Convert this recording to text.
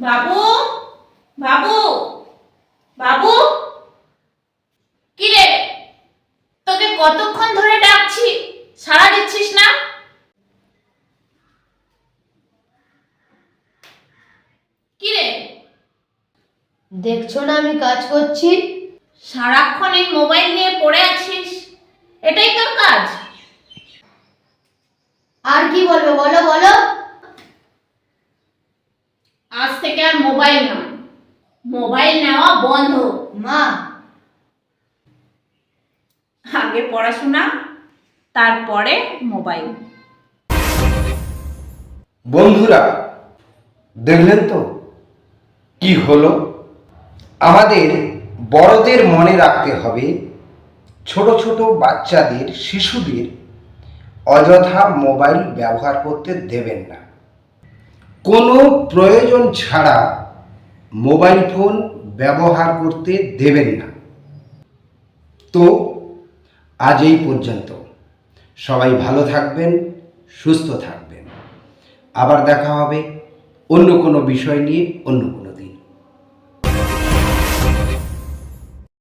বাবু বাবু বাবু। কি রে? তোকে কতক্ষণ ধরে ডাকছি? সাড়া দিচ্ছিস না? কি রে? দেখছ না আমি কাজ করছি? সারাক্ষণ এই মোবাইল নিয়ে পড়ে আছিস? এটাই তোর কাজ? আর কি বলব বলো বলো আজ থেকে আর মোবাইল না মোবাইল নেওয়া বন্ধ। মা। আগে পড়াশোনা তারপরে মোবাইল। বন্ধুরা দেখলেন তো কি হলো? আমাদের বড়দের মনে রাখতে হবে ছোট ছোট বাচ্চাদের শিশুদের অযথা মোবাইল ব্যবহার করতে দেবেন না। কোনো প্রয়োজন ছাড়া মোবাইল ফোন ব্যবহার করতে দেবেন না। তো আজ এই পর্যন্ত। সবাই ভালো থাকবেন, সুস্থ থাকবেন। আবার দেখা হবে অন্য কোনো বিষয় নিয়ে, অন্য